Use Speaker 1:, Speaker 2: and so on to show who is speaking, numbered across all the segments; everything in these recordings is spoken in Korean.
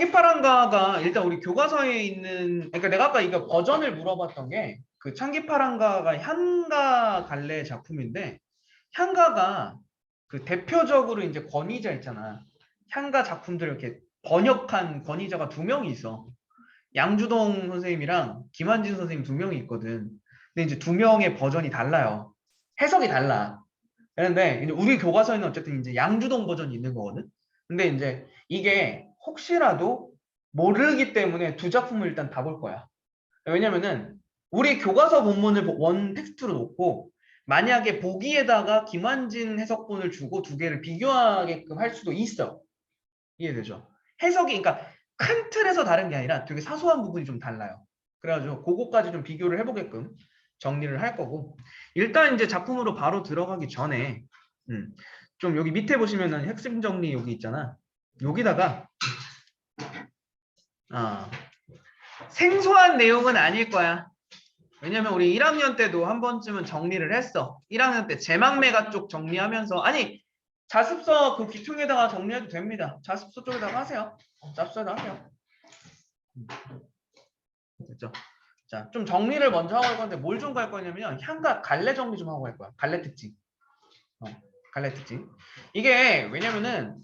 Speaker 1: 창기파랑가가 일단 우리 교과서에 있는 그러니까 내가 아까 이거 버전을 물어봤던 게 그 창기파랑가가 향가 갈래 작품인데 향가가 그 대표적으로 이제 권위자 있잖아. 향가 작품들을 이렇게 번역한 권위자가 두 명이 있어. 양주동 선생님이랑 김한진 선생님 두 명이 있거든. 근데 이제 두 명의 버전이 달라요. 해석이 달라. 그런데 우리 교과서에는 어쨌든 이제 양주동 버전이 있는 거거든. 근데 이제 이게 혹시라도 모르기 때문에 두 작품을 일단 다 볼 거야. 왜냐면은 우리 교과서 본문을 원 텍스트로 놓고 만약에 보기에다가 김환진 해석본을 주고 두 개를 비교하게끔 할 수도 있어. 이해되죠? 해석이 그러니까 큰 틀에서 다른 게 아니라 되게 사소한 부분이 좀 달라요. 그래가지고 그거까지 좀 비교를 해보게끔 정리를 할 거고 일단 이제 작품으로 바로 들어가기 전에 음, 좀 여기 밑에 보시면은 핵심 정리 여기 있잖아. 여기다가 아, 생소한 내용은 아닐 거야. 왜냐면 우리 1학년 때도 한 번쯤은 정리를 했어. 1학년 때 제망매가 쪽 정리하면서 아니 자습서 그 귀퉁에다가 정리해도 됩니다. 자습서 쪽에다가 하세요. 자습서에다 하세요. 됐죠? 자, 좀 정리를 먼저 하고 갈 건데 뭘 좀 갈 거냐면 향과 갈래 정리 좀 하고 갈 거야. 갈래 특징. 어, 갈래 특징. 이게 왜냐면은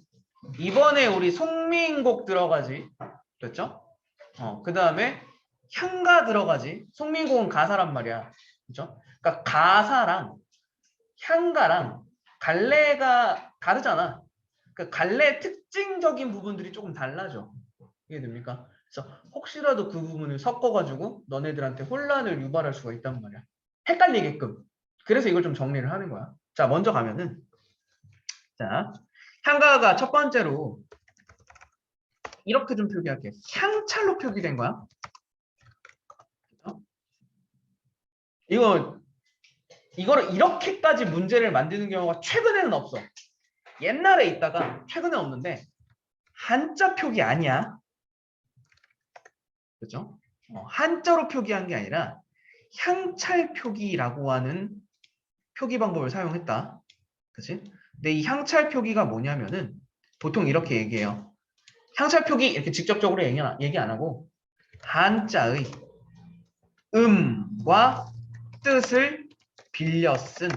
Speaker 1: 이번에 우리 송민곡 들어가지. 됐죠? 어, 그 다음에 향가 들어가지. 송민곡은 가사란 말이야. 그죠? 그러니까 가사랑 향가랑 갈래가 다르잖아. 그 갈래 특징적인 부분들이 조금 달라져. 이해됩니까? 그래서 혹시라도 그 부분을 섞어가지고 너네들한테 혼란을 유발할 수가 있단 말이야. 헷갈리게끔. 그래서 이걸 좀 정리를 하는 거야. 자, 먼저 가면은 자, 향가가 첫 번째로 이렇게 좀 표기할게. 향찰로 표기된 거야. 이거 이거를 이렇게까지 문제를 만드는 경우가 최근에는 없어. 옛날에 있다가 최근에 없는데 한자 표기 아니야. 그죠? 어, 한자로 표기한 게 아니라 향찰 표기라고 하는 표기 방법을 사용했다. 그치? 근데 이 향찰 표기가 뭐냐면은 보통 이렇게 얘기해요. 향찰 표기 이렇게 직접적으로 얘기 안, 얘기 안 하고 한자의 음과 뜻을 빌려 쓴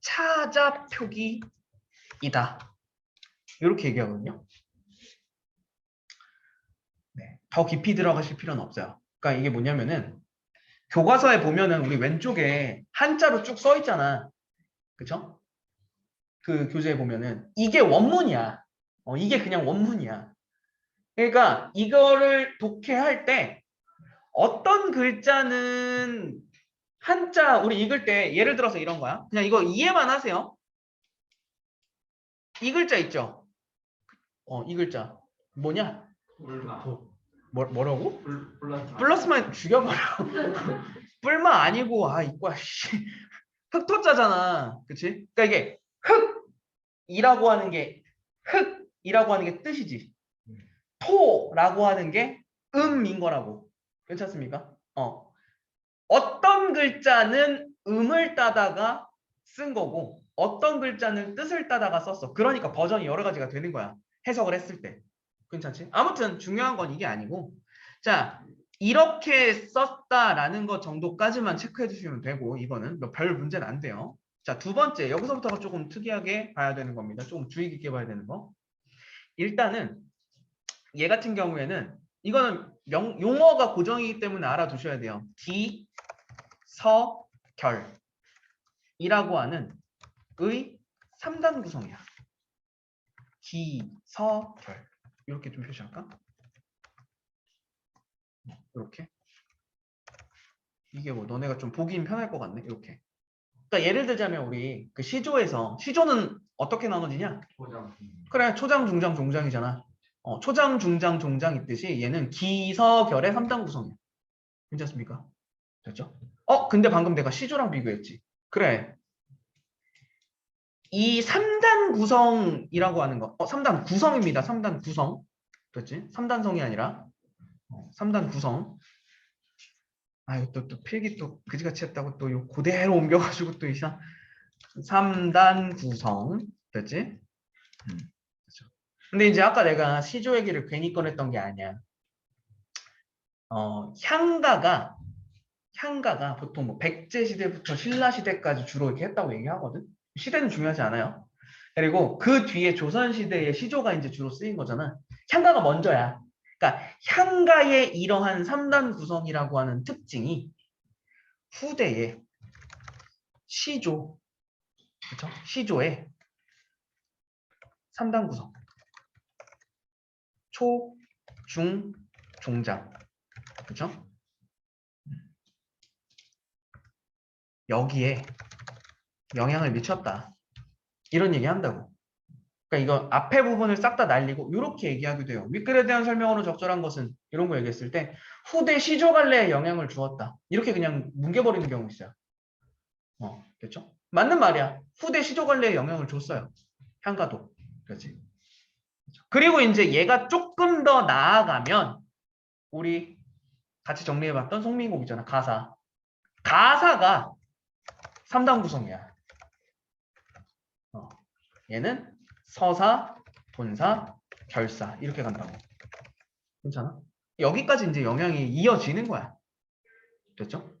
Speaker 1: 차자 표기이다. 이렇게 얘기하거든요. 네, 더 깊이 들어가실 필요는 없어요. 그러니까 이게 뭐냐면은 교과서에 보면은 우리 왼쪽에 한자로 쭉 써 있잖아. 그쵸? 그 교재에 보면은 이게 원문이야. 어, 이게 그냥 원문이야. 그러니까 이거를 독해할 때 어떤 글자는 한자 우리 읽을 때 예를 들어서 이런 거야. 그냥 이거 이해만 하세요. 이 글자 있죠? 어, 이 글자. 뭐냐?
Speaker 2: 불마.
Speaker 1: 뭐, 뭐라고?
Speaker 2: 불.
Speaker 1: 플러스만 죽여버려. 뿔마 아니고 아 이과 씨 흑토자잖아. 그치? 그러니까 이게 흑이라고 하는 게흑 이라고 하는 게 뜻이지. 토라고 하는 게 음인 거라고. 괜찮습니까? 어. 어떤 글자는 음을 따다가 쓴 거고 어떤 글자는 뜻을 따다가 썼어. 그러니까 버전이 여러 가지가 되는 거야. 해석을 했을 때. 괜찮지? 아무튼 중요한 건 이게 아니고 자 이렇게 썼다라는 것 정도까지만 체크해 주시면 되고 이거는 뭐별 문제는 안 돼요. 자 두 번째 여기서부터가 조금 특이하게 봐야 되는 겁니다. 조금 주의 깊게 봐야 되는 거. 일단은 얘 같은 경우에는 이거는 명, 용어가 고정이기 때문에 알아두셔야 돼요. 기, 서, 결 이라고 하는 의 3단 구성이야. 기, 서, 결 이렇게 좀 표시할까? 이렇게 이게 뭐 너네가 좀 보긴 편할 것 같네 이렇게 그러니까 예를 들자면 우리 그 시조에서 시조는 어떻게 나눠지냐
Speaker 2: 포장.
Speaker 1: 그래 초장 중장 종장이잖아 어, 초장 중장 종장 있듯이 얘는 기서결의 3단 구성이야 괜찮습니까? 됐죠? 어 근데 방금 내가 시조랑 비교했지 그래 이 3단 구성이라고 하는 거 어, 3단 구성입니다 3단 구성 됐지? 3단성이 아니라 어, 3단 구성 아유 또, 또 필기 또 그지같이 했다고 또요 그대로 옮겨가지고 또 이상 3단 구성 됐지? 음. 근데 이제 아까 내가 시조 얘기를 괜히 꺼냈던 게 아니야. 어, 향가가 향가가 보통 뭐 백제 시대부터 신라 시대까지 주로 이렇게 했다고 얘기하거든. 시대는 중요하지 않아요. 그리고 그 뒤에 조선 시대의 시조가 이제 주로 쓰인 거잖아. 향가가 먼저야. 그러니까 향가의 이러한 3단 구성이라고 하는 특징이 후대에 시조 그렇죠? 시조의 3단 구성 초, 중, 종장 그렇죠? 여기에 영향을 미쳤다. 이런 얘기 한다고. 그러니까 이거 앞에 부분을 싹 다 날리고 이렇게 얘기하기도 해요. 윗글에 대한 설명으로 적절한 것은 이런 거 얘기했을 때 후대 시조갈래에 영향을 주었다. 이렇게 그냥 뭉개버리는 경우 있어요. 어, 그렇죠? 맞는 말이야. 후대 시조갈래에 영향을 줬어요. 향가도. 그렇지? 그리고 이제 얘가 조금 더 나아가면 우리 같이 정리해봤던 송민곡이잖아. 가사. 가사가 3단 구성이야. 어, 얘는 서사, 본사, 결사 이렇게 간다고. 괜찮아? 여기까지 이제 영향이 이어지는 거야. 됐죠?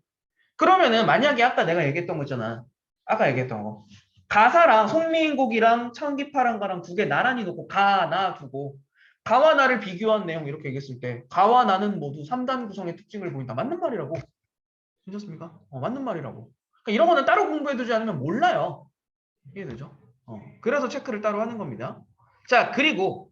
Speaker 1: 그러면은 만약에 아까 내가 얘기했던 거 있잖아. 아까 얘기했던 거. 가사랑 송민곡이랑 청기파랑가랑 두 개 나란히 놓고 가, 나 두고 가와 나를 비교한 내용 이렇게 얘기했을 때 가와 나는 모두 3단 구성의 특징을 보인다. 맞는 말이라고. 괜찮습니까? 어, 맞는 말이라고. 그러니까 이런 거는 따로 공부해두지 않으면 몰라요. 이해되죠? 어, 그래서 체크를 따로 하는 겁니다. 자, 그리고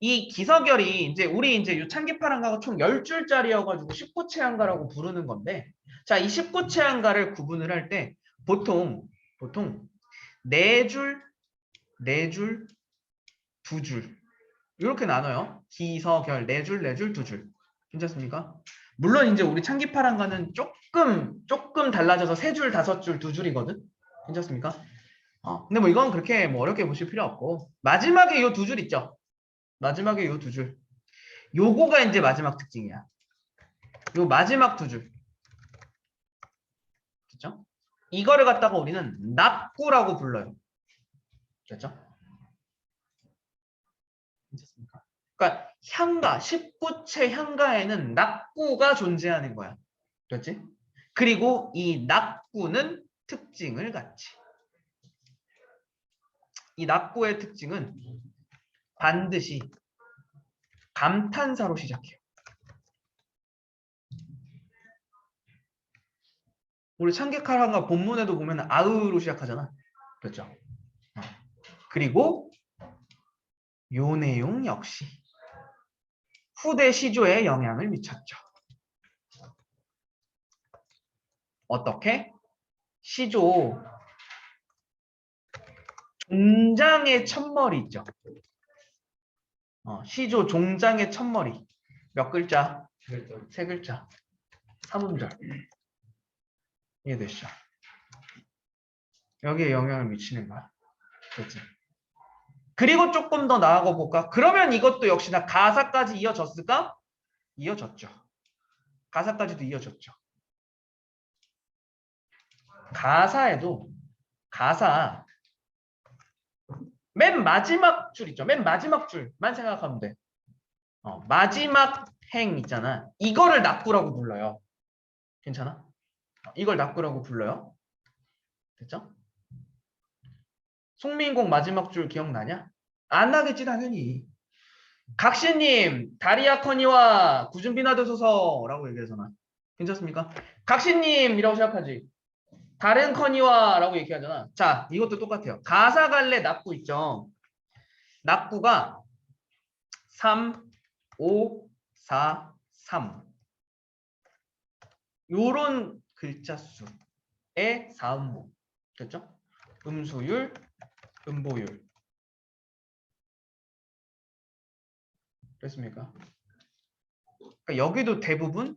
Speaker 1: 이 기서결이 이제 우리 이제 요 창기파랑가가 총 10줄짜리여가지고 19채 한가라고 부르는 건데 자, 이 19채 한가를 구분을 할 때 보통 보통 4줄, 4줄, 2줄 이렇게 나눠요. 기서결 4줄, 4줄, 2줄. 괜찮습니까? 물론 이제 우리 창기파랑가는 조금 조금 달라져서 3줄, 5줄, 2줄이거든. 괜찮습니까? 어, 근데 뭐 이건 그렇게 뭐 어렵게 보실 필요 없고 마지막에 요 두 줄 있죠. 마지막에 요 두 줄. 요거가 이제 마지막 특징이야. 요 마지막 두 줄. 됐죠? 이거를 갖다가 우리는 납구라고 불러요. 됐죠? 괜찮습니까? 그러니까 향가, 19채 향가에는 납구가 존재하는 거야. 됐지? 그리고 이 납구는 특징을 갖지. 이 납구의 특징은 반드시 감탄사로 시작해요. 우리 창객하랑가 본문에도 보면 아으로 시작하잖아. 그렇죠? 어. 그리고 요 내용 역시 후대 시조에 영향을 미쳤죠. 어떻게? 시조 종장의 첫머리 있죠. 어, 시조 종장의 첫머리 몇 글자? 세 글자. 삼음절. 이해되시죠? 여기에 영향을 미치는 거야. 그렇지? 그리고 조금 더 나아가 볼까? 그러면 이것도 역시나 가사까지 이어졌을까? 이어졌죠. 가사까지도 이어졌죠. 가사에도 가사 맨 마지막 줄 있죠. 맨 마지막 줄만 생각하면 돼. 어, 마지막 행 있잖아. 이거를 납구라고 불러요. 괜찮아? 어, 이걸 납구라고 불러요. 됐죠? 송민공 마지막 줄 기억나냐? 안 나겠지 당연히. 각시님 다리아 커니와 구준비나드 소서라고 얘기하잖아. 괜찮습니까? 각시님이라고 시작하지. 다른 커니와 라고 얘기하잖아. 자, 이것도 똑같아요. 가사 갈래 납구 있죠. 납구가 3, 5, 4, 3. 요런 글자 수의 사음모. 됐죠? 음수율, 음보율. 됐습니까? 그러니까 여기도 대부분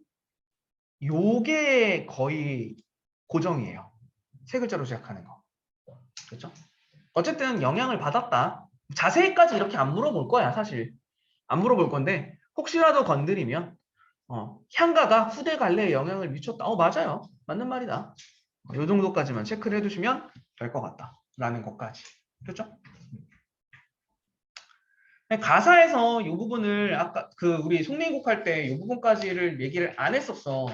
Speaker 1: 요게 거의 고정이에요. 세 글자로 시작하는 거. 그렇죠? 어쨌든 영향을 받았다. 자세히까지 이렇게 안 물어볼 거야, 사실. 안 물어볼 건데 혹시라도 건드리면 어, 향가가 후대 갈래에 영향을 미쳤다. 어, 맞아요. 맞는 말이다. 이 정도까지만 체크를 해두시면 될 것 같다. 라는 것까지. 그렇죠? 가사에서 이 부분을 아까 그 우리 송민국 할 때 이 부분까지를 얘기를 안 했었어.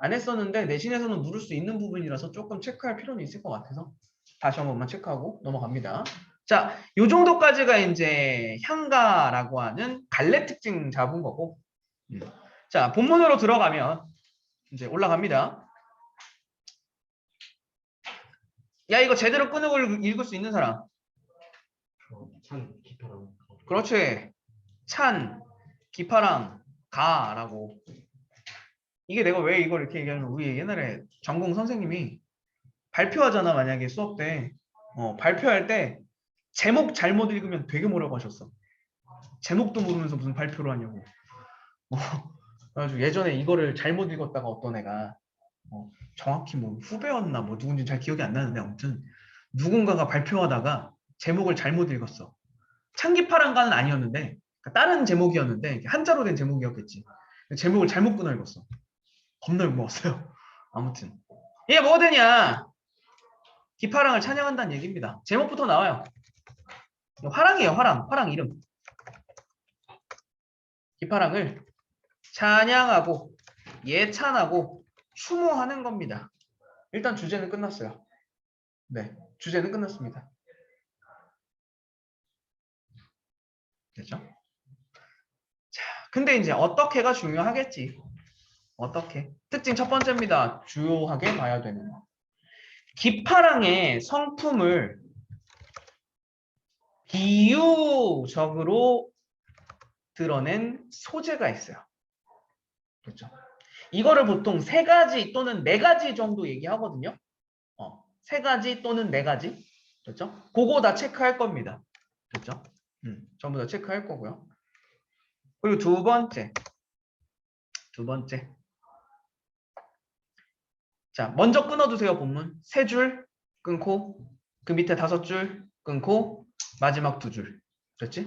Speaker 1: 안 했었는데 내신에서는 물을 수 있는 부분이라서 조금 체크할 필요는 있을 것 같아서 다시 한 번만 체크하고 넘어갑니다. 자, 요 정도까지가 이제 향가라고 하는 갈래 특징 잡은 거고. 음. 자, 본문으로 들어가면 이제 올라갑니다. 야, 이거 제대로 끄는 걸 읽을 수 있는 사람.
Speaker 2: 참 기타랑
Speaker 1: 그렇지. 찬, 기파랑 가라고. 이게 내가 왜 이걸 이렇게 얘기하면 우리 옛날에 전공 선생님이 발표하잖아 만약에 수업 때 어, 발표할 때 제목 잘못 읽으면 되게 뭐라고 하셨어. 제목도 모르면서 무슨 발표를 하냐고. 어, 그래가지고 예전에 이거를 잘못 읽었다가 어떤 애가 어, 정확히 뭐 후배였나 뭐 누군지 잘 기억이 안 나는데 아무튼 누군가가 발표하다가 제목을 잘못 읽었어. 창기파란가는 아니었는데 그러니까 다른 제목이었는데 한자로 된 제목이었겠지. 제목을 잘못 끊어 읽었어. 겁나 욕먹었어요. 아무튼 이게 뭐가 되냐? 기파랑을 찬양한다는 얘기입니다. 제목부터 나와요. 화랑이에요, 화랑. 화랑 이름. 기파랑을 찬양하고 예찬하고 추모하는 겁니다. 일단 주제는 끝났어요. 네, 주제는 끝났습니다. 됐죠? 자, 근데 이제 어떻게가 중요하겠지. 어떻게? 특징 첫 번째입니다. 주요하게 봐야 되는 거. 기파랑의 성품을 비유적으로 드러낸 소재가 있어요. 그렇죠? 이거를 보통 세 가지 또는 네 가지 정도 얘기하거든요. 어, 세 가지 또는 네 가지. 그렇죠? 그거 다 체크할 겁니다. 그렇죠? 음, 전부 다 체크할 거고요. 그리고 두 번째. 두 번째. 자, 먼저 끊어두세요, 본문. 세 줄 끊고, 그 밑에 다섯 줄 끊고, 마지막 두 줄. 그렇지?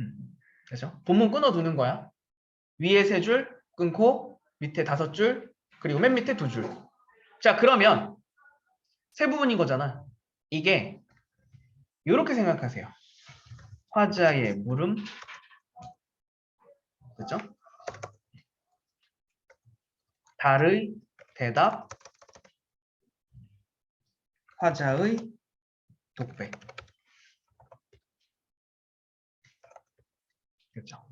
Speaker 1: 음, 그렇죠? 본문 끊어두는 거야. 위에 세 줄 끊고, 밑에 다섯 줄, 그리고 맨 밑에 두 줄. 자, 그러면 세 부분인 거잖아. 이게 이렇게 생각하세요. 화자의 물음, 그죠? 달의 대답, 화자의 독백. 그렇죠?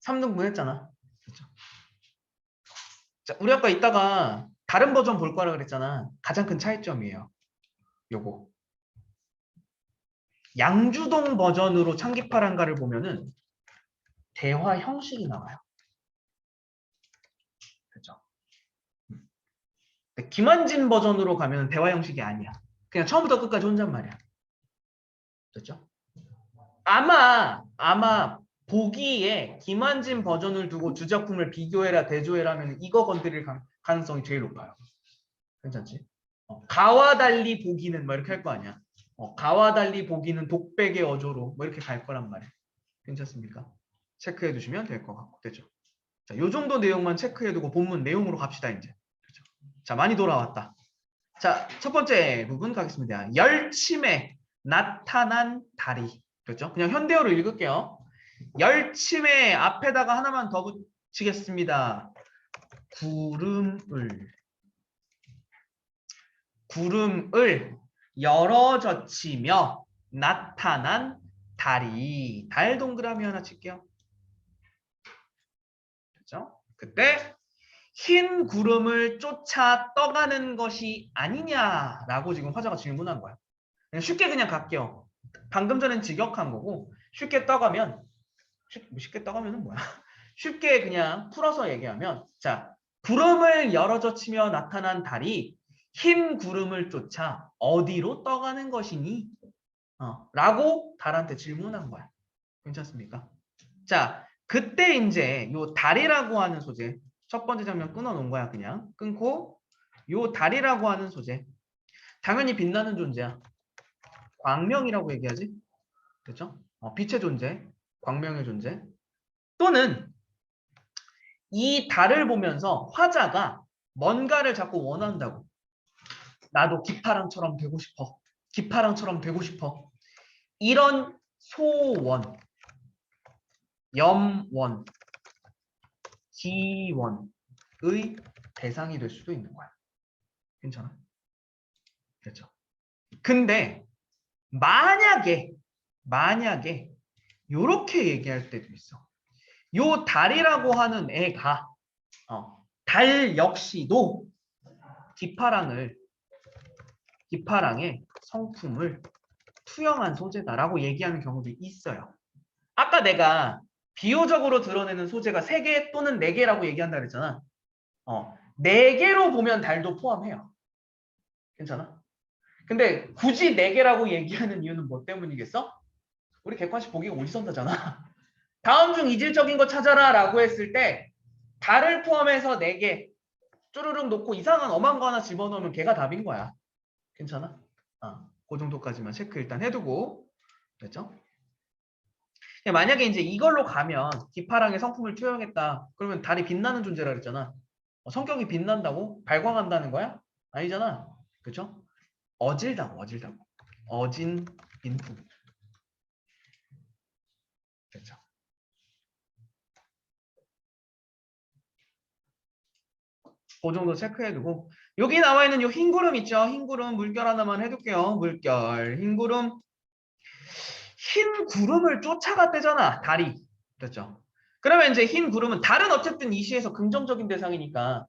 Speaker 1: 3등분 했잖아. 그렇죠? 자, 우리 아까 이따가 다른 버전 볼 거라 그랬잖아. 가장 큰 차이점이에요. 요거. 양주동 버전으로 창기파란가를 보면은 대화 형식이 나와요. 그죠? 근데 김한진 버전으로 가면 대화 형식이 아니야. 그냥 처음부터 끝까지 혼잣말이야. 그렇죠? 아마 아마 보기에 김한진 버전을 두고 두 작품을 비교해라 대조해라 하면 이거 건드릴 가- 가능성이 제일 높아요. 괜찮지? 어, 가와 달리 보기는 뭐 이렇게 할 거 아니야. 어, 가와 달리 보기는 독백의 어조로 뭐 이렇게 갈 거란 말이에요. 괜찮습니까? 체크해 두시면 될 것 같고 되죠. 자, 요 정도 내용만 체크해 두고 본문 내용으로 갑시다 이제. 그죠? 자, 많이 돌아왔다. 자, 첫 번째 부분 가겠습니다. 열침에 나타난 달이. 그렇죠? 그냥 현대어로 읽을게요. 열침에 앞에다가 하나만 더 붙이겠습니다. 구름을 구름을 열어젖히며 나타난 달이 달 동그라미 하나 칠게요. 그렇죠? 그때 흰 구름을 쫓아 떠가는 것이 아니냐라고 지금 화자가 질문한 거야. 그냥 쉽게 그냥 갈게요. 방금 전엔 직역한 거고 쉽게 떠가면 쉽, 쉽게 떠가면은 뭐야? 쉽게 그냥 풀어서 얘기하면 자 구름을 열어젖히며 나타난 달이 흰 구름을 쫓아 어디로 떠가는 것이니? 어, 라고 달한테 질문한 거야. 괜찮습니까? 자, 그때 이제 요 달이라고 하는 소재 첫 번째 장면 끊어 놓은 거야 그냥 끊고 요 달이라고 하는 소재 당연히 빛나는 존재야. 광명이라고 얘기하지. 그렇죠? 어, 빛의 존재, 광명의 존재. 또는 이 달을 보면서 화자가 뭔가를 자꾸 원한다고. 나도 기파랑처럼 되고 싶어. 기파랑처럼 되고 싶어. 이런 소원, 염원, 기원의 대상이 될 수도 있는 거야. 괜찮아? 그렇죠? 근데 만약에 만약에 요렇게 얘기할 때도 있어. 요 달이라고 하는 애가 어, 달 역시도 기파랑을 기파랑의 성품을 투영한 소재다라고 얘기하는 경우도 있어요. 아까 내가 비유적으로 드러내는 소재가 3개 또는 4개라고 얘기한다 그랬잖아. 어, 4개로 보면 달도 포함해요. 괜찮아? 근데 굳이 4개라고 얘기하는 이유는 뭐 때문이겠어? 우리 객관식 보기가 오지선다잖아. 다음 중 이질적인 거 찾아라 라고 했을 때 달을 포함해서 4개 쭈르륵 놓고 이상한 엄한 거 하나 집어넣으면 걔가 답인 거야. 괜찮아? 아, 그 정도까지만 체크 일단 해두고 됐죠? 야, 만약에 이제 이걸로 가면 기파랑의 성품을 투영했다. 그러면 달이 빛나는 존재라 그랬잖아. 어, 성격이 빛난다고? 발광한다는 거야? 아니잖아. 그쵸? 어질다고, 어질다고. 어진 인품. 됐죠? 그 정도 체크해두고 여기 나와 있는 요흰 구름 있죠? 흰 구름 물결 하나만 해둘게요. 물결, 흰 구름. 흰 구름을 쫓아갔대잖아. 달이. 그렇죠? 그러면 이제 흰 구름은 달은 어쨌든 이 시에서 긍정적인 대상이니까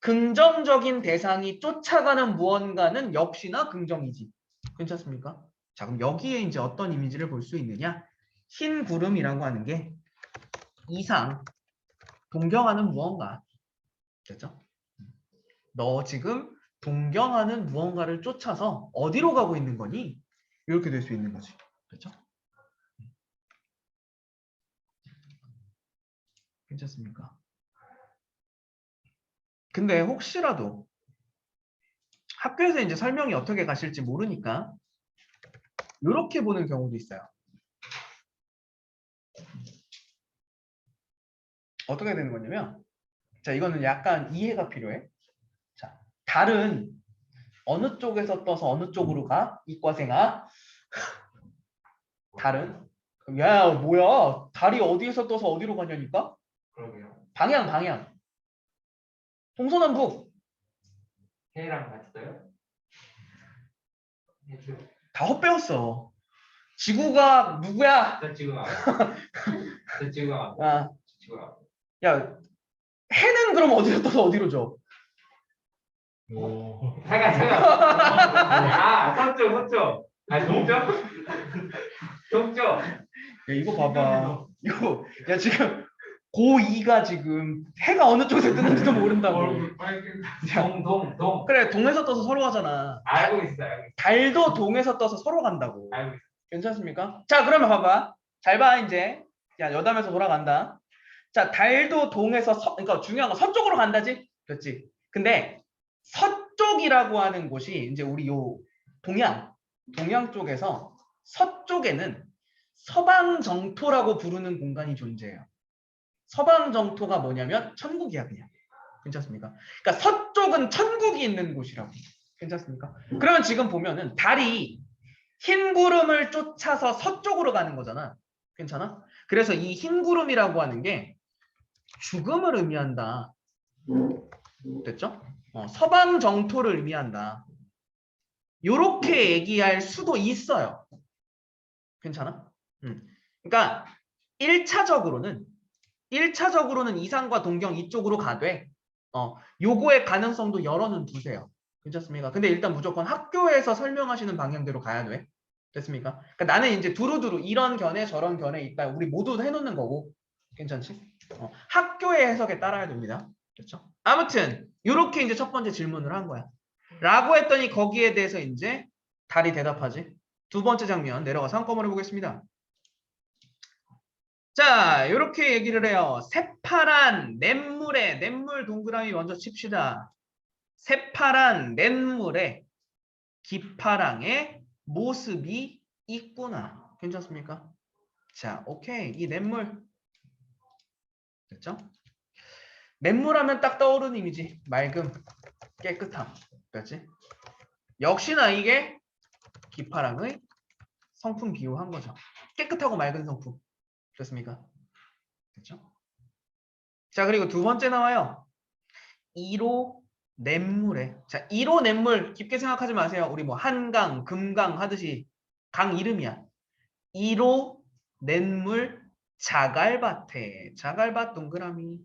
Speaker 1: 긍정적인 대상이 쫓아가는 무언가는 역시나 긍정이지. 괜찮습니까? 자, 그럼 여기에 이제 어떤 이미지를 볼 수 있느냐? 흰 구름이라고 하는 게 이상 동경하는 무언가. 됐죠? 너 지금 동경하는 무언가를 쫓아서 어디로 가고 있는 거니? 이렇게 될 수 있는 거지. 그렇죠? 괜찮습니까? 근데 혹시라도 학교에서 이제 설명이 어떻게 가실지 모르니까 이렇게 보는 경우도 있어요. 어떻게 되는 거냐면 자 이거는 약간 이해가 필요해. 자 달은 어느 쪽에서 떠서 어느 쪽으로 가? 이과생아. 달은 야 뭐야 달이 어디에서 떠서 어디로 가냐니까?
Speaker 2: 그러게요.
Speaker 1: 방향 방향. 동서남북
Speaker 2: 해랑 같이 떠요? 네, 저,
Speaker 1: 다 헛배웠어. 지구가 누구야?
Speaker 2: 저 지금 알아요. 저 지금 알아요.
Speaker 1: 아,
Speaker 2: 지금 알아요.
Speaker 1: 야 해는 그럼 어디로 떠서 어디로 져?
Speaker 2: 오. 잠깐 잠깐. 아 서쪽 서쪽. 아 동쪽? 동쪽.
Speaker 1: 야 이거 봐봐. 이거 야 지금 고2가 지금 해가 어느 쪽에서 뜨는지도 모른다고.
Speaker 2: 얼굴 빨개. 동동 동.
Speaker 1: 그래 동에서 떠서 서로 가잖아.
Speaker 2: 알고 있어요. 알고 있어요.
Speaker 1: 달도 동에서 떠서 서로 간다고.
Speaker 2: 알고 있어요.
Speaker 1: 괜찮습니까? 자 그러면 봐봐. 잘 봐 이제. 야 여담에서 돌아간다. 자 달도 동에서 서, 그러니까 중요한 건 서쪽으로 간다지. 그렇지. 근데 서쪽이라고 하는 곳이 이제 우리 요 동양 동양 쪽에서 서쪽에는 서방 정토라고 부르는 공간이 존재해요. 서방 정토가 뭐냐면 천국이야 그냥. 괜찮습니까? 그러니까 서쪽은 천국이 있는 곳이라고. 괜찮습니까? 그러면 지금 보면은 달이 흰 구름을 쫓아서 서쪽으로 가는 거잖아. 괜찮아? 그래서 이 흰 구름이라고 하는 게 죽음을 의미한다. 됐죠? 어, 서방 정토를 의미한다. 요렇게 얘기할 수도 있어요. 괜찮아? 음. 그러니까 1차적으로는 1차적으로는 이상과 동경 이쪽으로 가되 어, 요거의 가능성도 열어는 두세요. 괜찮습니까? 근데 일단 무조건 학교에서 설명하시는 방향대로 가야 돼. 됐습니까? 그러니까 나는 이제 두루두루 이런 견해 저런 견해 있다. 우리 모두 해놓는 거고. 괜찮지? 어, 학교의 해석에 따라야 됩니다. 그렇죠? 아무튼 이렇게 이제 첫 번째 질문을 한 거야. 라고 했더니 거기에 대해서 이제 달이 대답하지. 두 번째 장면 내려가서 한꺼번에 보겠습니다. 자, 이렇게 얘기를 해요. 새파란 냇물에 냇물 동그라미 먼저 칩시다. 새파란 냇물에 기파랑의 모습이 있구나. 괜찮습니까? 자, 오케이. 이 냇물 됐죠? 냇물 하면 딱 떠오르는 이미지. 맑음, 깨끗함. 그렇지? 역시나 이게 기파랑의 성품 비유한 거죠. 깨끗하고 맑은 성품. 됐습니까? 됐죠? 자, 그리고 두 번째 나와요. 1호 냇물에. 자, 1호 냇물 깊게 생각하지 마세요. 우리 뭐 한강, 금강 하듯이 강 이름이야. 1호 냇물 자갈밭에. 자갈밭 동그라미.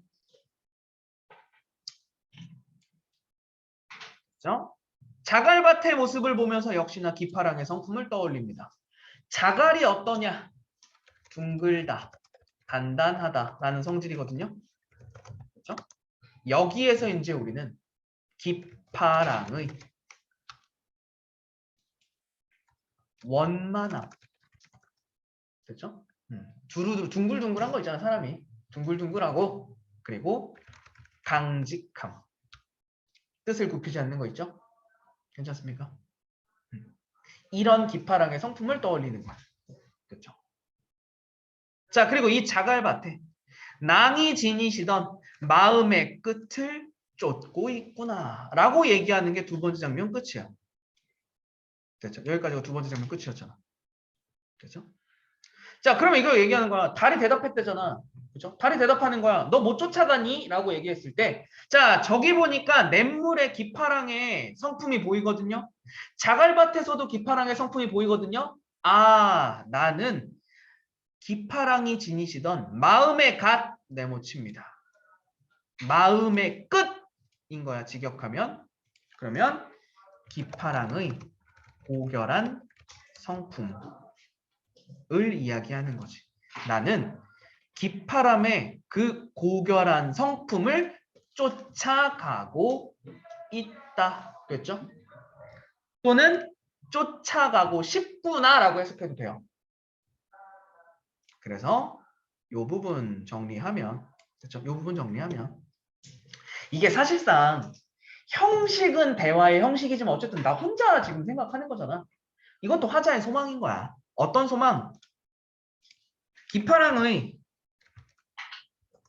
Speaker 1: 그죠? 자갈밭의 모습을 보면서 역시나 기파랑의 성품을 떠올립니다. 자갈이 어떠냐? 둥글다, 단단하다라는 성질이거든요. 그렇죠? 여기에서 이제 우리는 기파랑의 원만함, 그렇죠? 음, 두루두루 둥글둥글한 거 있잖아 사람이 둥글둥글하고 그리고 강직함 뜻을 굽히지 않는 거 있죠? 괜찮습니까? 음. 이런 기파랑의 성품을 떠올리는 거야. 그렇죠? 자, 그리고 이 자갈밭에 낭이 지니시던 마음의 끝을 쫓고 있구나 라고 얘기하는 게 두 번째 장면 끝이야. 됐죠? 여기까지가 두 번째 장면 끝이었잖아. 그렇죠? 자, 그러면 이거 얘기하는 거야. 달이 대답했대잖아. 그렇죠? 달이 대답하는 거야. 너 못 쫓아가니? 라고 얘기했을 때 자, 저기 보니까 냇물의 기파랑의 성품이 보이거든요. 자갈밭에서도 기파랑의 성품이 보이거든요. 아, 나는 기파랑이 지니시던 마음의 갓 네모칩니다. 마음의 끝인 거야, 직역하면. 그러면 기파랑의 고결한 성품을 이야기하는 거지. 나는 기파람의 그 고결한 성품을 쫓아가고 있다. 그랬죠? 또는 쫓아가고 싶구나라고 해석해도 돼요. 그래서 이 부분 정리하면 그렇죠? 이 부분 정리하면 이게 사실상 형식은 대화의 형식이지만 어쨌든 나 혼자 지금 생각하는 거잖아. 이건 또 하자의 소망인 거야. 어떤 소망? 기파랑의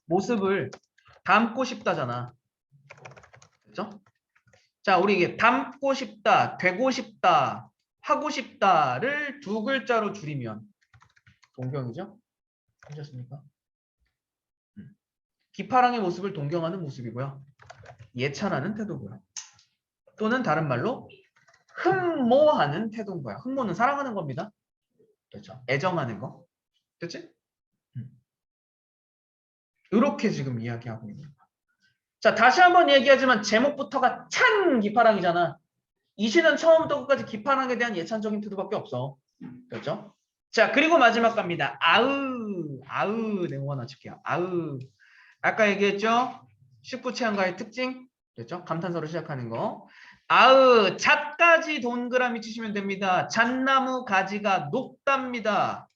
Speaker 1: 모습을 담고 싶다잖아. 그죠? 자, 우리 이게 담고 싶다, 되고 싶다, 하고 싶다를 두 글자로 줄이면 동경이죠? 하셨습니까? 음. 기파랑의 모습을 동경하는 모습이고요. 예찬하는 태도고요. 또는 다른 말로 흠모하는 태도인 거야. 흠모는 사랑하는 겁니다. 그렇죠? 애정하는 거. 그렇지? 이렇게 지금 이야기하고 있는 거야. 자, 다시 한번 얘기하지만 제목부터가 찬 기파랑이잖아. 이 시는 처음부터 끝까지 기파랑에 대한 예찬적인 태도밖에 없어. 그렇죠? 자, 그리고 마지막 갑니다. 아으, 아으 내용 하나 칠게요. 아으. 아까 얘기했죠? 19체한가의 특징. 그렇죠? 감탄사로 시작하는 거. 아으, 잣가지 동그라미 치시면 됩니다. 잣나무 가지가 높답니다.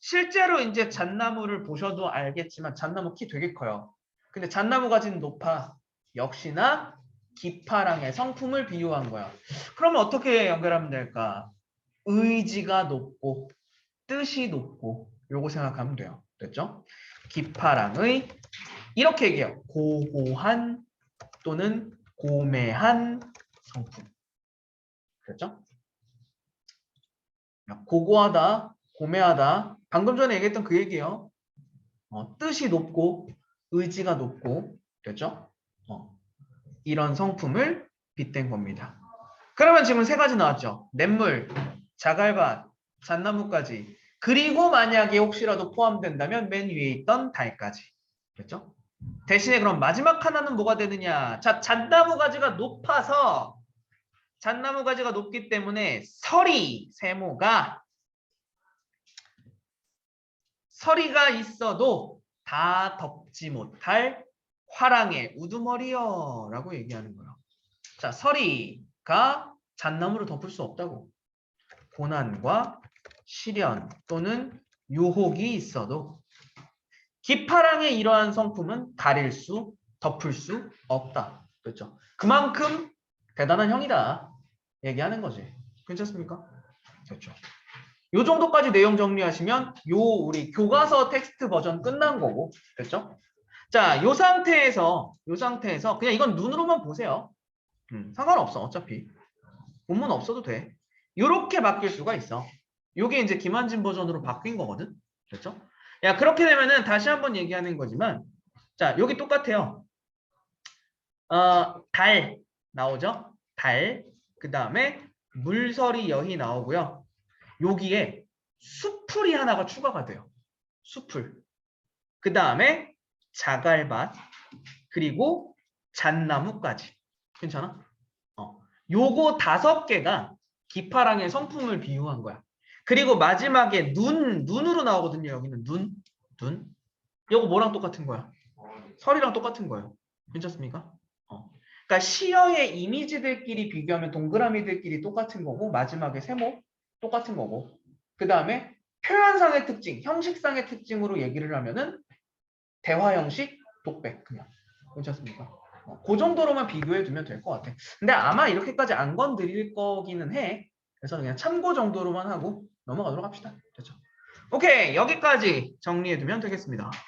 Speaker 1: 실제로 이제 잣나무를 보셔도 알겠지만 잣나무 키 되게 커요. 근데 잣나무 가지는 높아. 역시나 기파랑의 성품을 비유한 거야. 그러면 어떻게 연결하면 될까? 의지가 높고 뜻이 높고 요거 생각하면 돼요. 됐죠? 기파랑의 이렇게 얘기해요. 고고한 또는 고매한 성품. 그렇죠? 고고하다, 고매하다. 방금 전에 얘기했던 그 얘기예요. 어, 뜻이 높고 의지가 높고 됐죠? 어, 이런 성품을 빗댄 겁니다. 그러면 지금 세 가지 나왔죠. 냇물, 자갈밭, 잣나무까지. 그리고 만약에 혹시라도 포함된다면 맨 위에 있던 달까지. 됐죠? 대신에 그럼 마지막 하나는 뭐가 되느냐? 자, 잣나무 가지가 높아서 잣나무 가지가 높기 때문에 서리 세모가 서리가 있어도 다 덮지 못할 화랑의 우두머리여 라고 얘기하는 거예요. 자, 서리가 잣나무를 덮을 수 없다고. 고난과 시련 또는 유혹이 있어도 기파랑의 이러한 성품은 가릴 수, 덮을 수 없다. 그렇죠? 그만큼 대단한 형이다. 얘기하는 거지. 괜찮습니까? 그렇죠. 요 정도까지 내용 정리하시면 요 우리 교과서 텍스트 버전 끝난 거고. 됐죠? 자, 요 상태에서 요 상태에서 그냥 이건 눈으로만 보세요. 음, 상관없어. 어차피. 본문 없어도 돼. 요렇게 바뀔 수가 있어. 요게 이제 김한진 버전으로 바뀐 거거든. 그렇죠? 야, 그렇게 되면은 다시 한번 얘기하는 거지만 자, 여기 똑같아요. 어, 달 나오죠? 달. 그 다음에 물서리 여희 나오고요. 여기에 수풀이 하나가 추가가 돼요. 수풀. 그 다음에 자갈밭 그리고 잣나무까지. 괜찮아? 어. 요거 다섯 개가 기파랑의 성품을 비유한 거야. 그리고 마지막에 눈, 눈으로 나오거든요. 여기는 눈, 눈. 요거 뭐랑 똑같은 거야? 설이랑 똑같은 거예요. 괜찮습니까? 어. 그러니까 시어의 이미지들끼리 비교하면 동그라미들끼리 똑같은 거고 마지막에 세모 똑같은 거고 그 다음에 표현상의 특징, 형식상의 특징으로 얘기를 하면은 대화 형식, 독백 그냥 괜찮습니까? 어, 그 정도로만 비교해 두면 될 것 같아. 근데 아마 이렇게까지 안 건드릴 거기는 해. 그래서 그냥 참고 정도로만 하고 넘어가도록 합시다. 됐죠? 오케이 여기까지 정리해 두면 되겠습니다.